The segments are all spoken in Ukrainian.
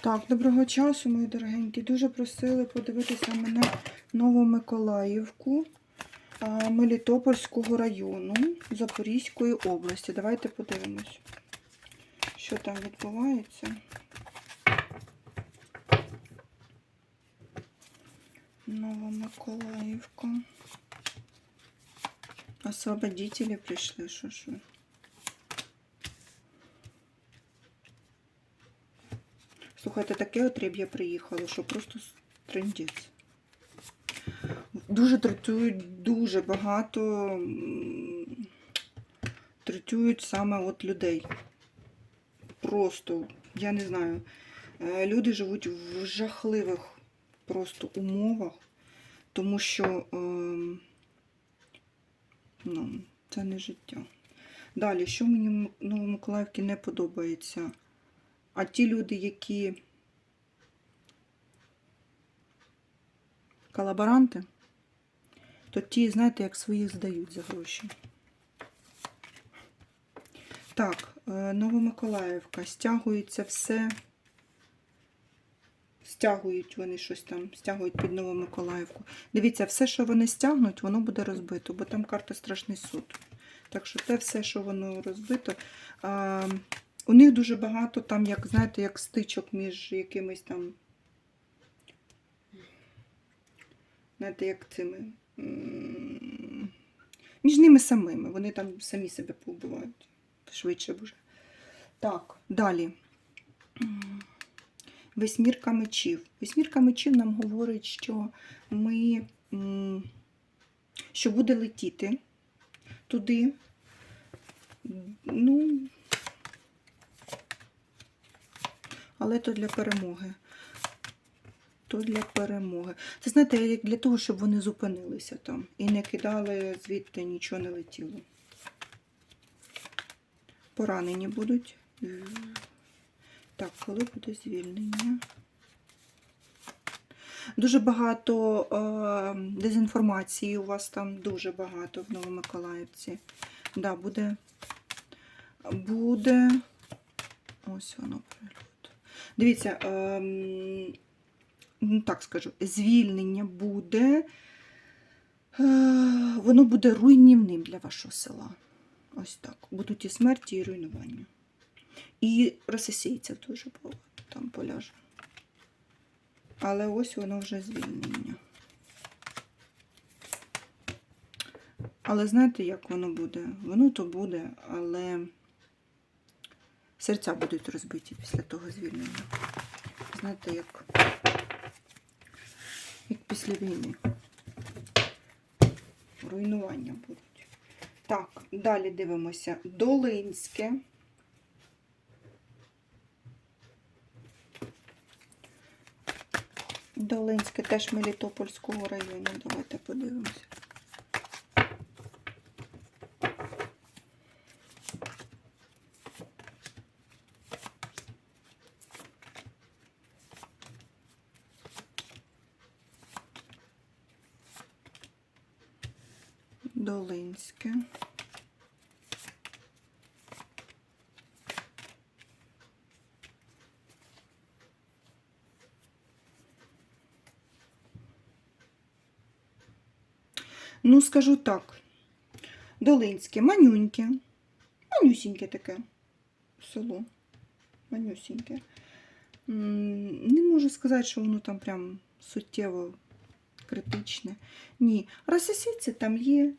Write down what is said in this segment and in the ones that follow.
Так, доброго часу, мої дорогенькі. Дуже просили подивитися мене Новомиколаївку а, Мелітопольського району Запорізької області. Давайте подивимось, що там відбувається. Новомиколаївка. Освободителі прийшли, що що? Слухайте, таке отреб'я приїхало, що просто трендець. Дуже третують дуже багато м, третують саме от людей. Просто, я не знаю. Е, Люди живуть в жахливих просто умовах, тому що ем, ну, це не життя. Далі, що мені в Новомиколаївці не подобається? А ті люди, які колаборанти, то ті, знаєте, як своїх здають за гроші. Так, е, Новомиколаївка, стягується все. Стягують вони щось там, стягують під Новомиколаївку. Дивіться, все, що вони стягнуть, воно буде розбито, бо там карта Страшний суд. Так що те все, що воно розбито. А, у них дуже багато там, як знаєте, як стичок між якимись там. Знаєте, як цими. Між ними самими. Вони там самі себе повбивають. Швидше б уже. Так, далі. Восьмірка мечів. Восьмірка мечів нам говорить, що ми. що буде летіти туди. Ну, але то для перемоги. То для перемоги. Це знаєте, як для того, щоб вони зупинилися там і не кидали звідти нічого не летіло. Поранені будуть. Так, коли буде звільнення? Дуже багато е, дезінформації у вас там дуже багато в Новомиколаївці. Да, буде. Буде. Ось воно прильот. Дивіться, ну, так скажу, звільнення буде. Е, воно буде руйнівним для вашого села. Ось так. Будуть і смерті, і руйнування. І російців теж було, там поляже. Але ось воно вже звільнення. Але знаєте, як воно буде? Воно то буде, але серця будуть розбиті після того звільнення. Знаєте, як після війни. Руйнування будуть. Так, далі дивимося. Долинське. Долинське теж Мелітопольського району. Давайте подивимося. Долинське. Ну, скажу так. Долинське, манюньке. Манюсіньке таке село. Манюсіньке. Не можу сказати, що воно там прям суттєво критичне. Ні. Рососідці там є.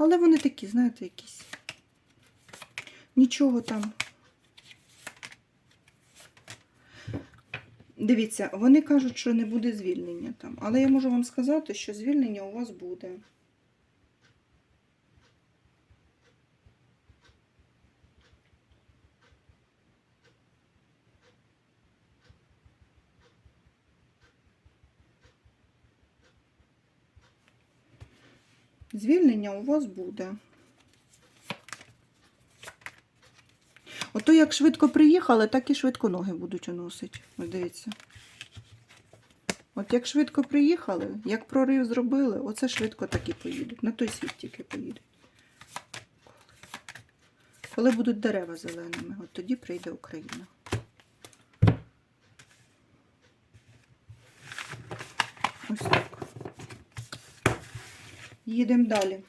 Але вони такі, знаєте, якісь. Нічого там. Дивіться, вони кажуть, що не буде звільнення там. Але я можу вам сказати, що звільнення у вас буде. звільнення у вас буде. Ото як швидко приїхали, так і швидко ноги будуть уносити. Ось дивіться. От як швидко приїхали, як прорив зробили, оце швидко так і поїдуть. На той світ тільки поїдуть. Коли будуть дерева зеленими, от тоді прийде Україна. Ось так. Їдемо далі.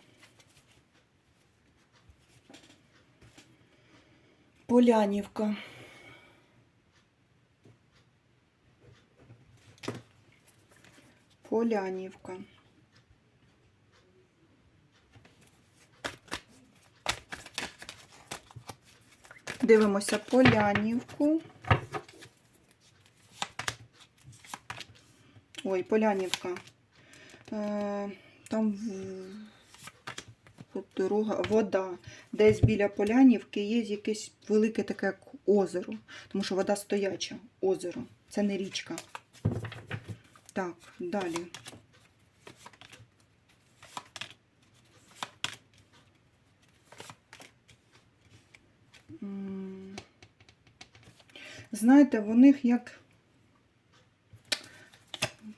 Полянівка. Полянівка. Дивимося Полянівку. Ой, Полянівка. Там от дорога, вода. Десь біля Полянівки є якесь велике таке озеро. Тому що вода стояча, озеро. Це не річка. Так, далі. Знаєте, в них як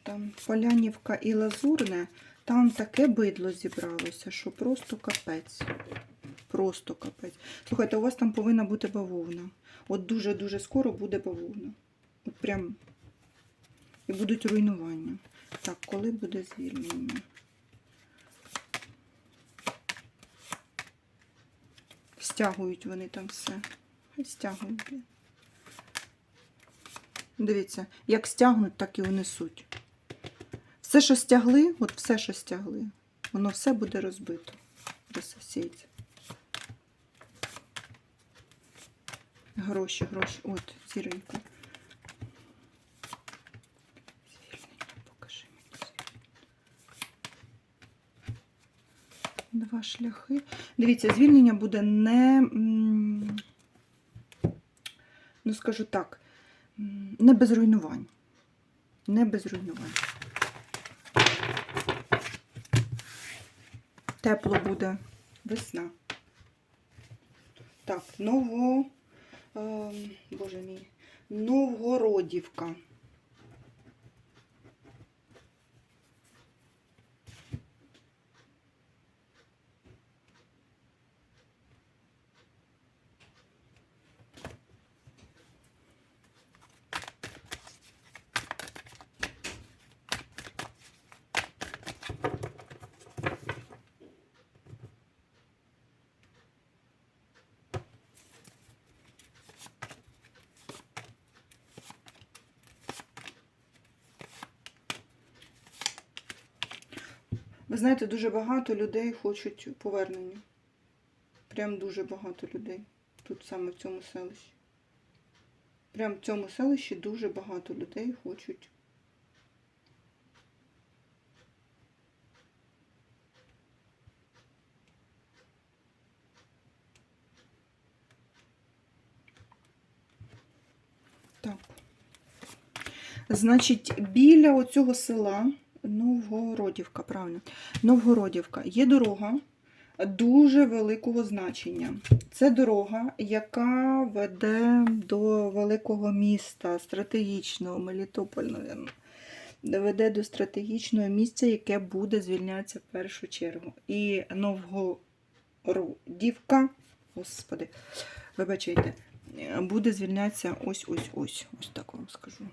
там Полянівка і Лазурне, там таке бидло зібралося, що просто капець. Просто капець. Слухайте, у вас там повинна бути бавовна. От дуже-дуже скоро буде бавовна. От прям. І будуть руйнування. Так, коли буде звільнення? Стягують вони там все. Стягують. Дивіться, як стягнуть, так і унесуть. Все, що стягли, от все, що стягли, воно все буде розбито. Розсосіється. Гроші, гроші. От, зіронька. Звільнення, покажи мені. звільнення. Два шляхи. Дивіться, звільнення буде не, ну скажу так, не без руйнувань. Не без руйнувань. Тепло буде весна. Так, ново. ем, Боже мій. Новгородівка. Ви знаєте, дуже багато людей хочуть повернення. Прям дуже багато людей. Тут саме в цьому селищі. Прям в цьому селищі дуже багато людей хочуть. Так. Значить, біля оцього села Новгородівка, правильно. Новгородівка є дорога дуже великого значення. Це дорога, яка веде до великого міста, стратегічного, Мелітополь, мабуть. Веде до стратегічного місця, яке буде звільнятися в першу чергу. І Новгородівка, господи, вибачайте, буде звільнятися ось-ось-ось. Ось так вам скажу.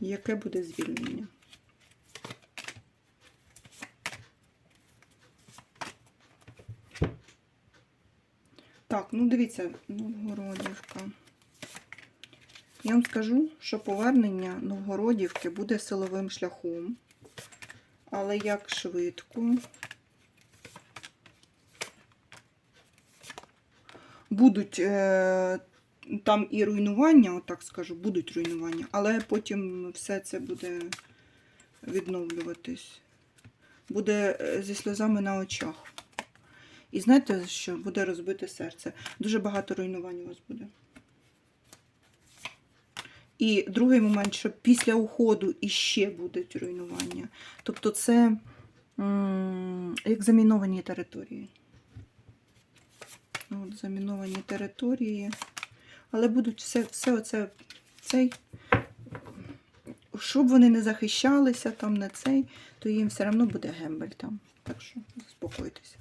Яке буде звільнення? Так, ну дивіться, Новгородівка. Я вам скажу, що повернення Новгородівки буде силовим шляхом. Але як швидко. Будуть е, там і руйнування, отак скажу, будуть руйнування, але потім все це буде відновлюватись. Буде е, зі сльозами на очах. І знаєте, що буде розбите серце. Дуже багато руйнувань у вас буде. І другий момент, що після уходу іще будуть руйнування. Тобто це як заміновані території. От, заміновані території. Але будуть все, все оце, цей, щоб вони не захищалися там на цей, то їм все одно буде гембель там. Так що заспокойтеся.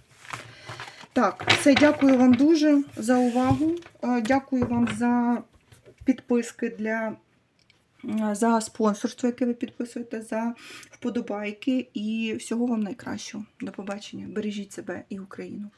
Так, все, дякую вам дуже за увагу. Е, Дякую вам за підписки для за спонсорство, яке ви підписуєте, за вподобайки і всього вам найкращого. До побачення. Бережіть себе і Україну.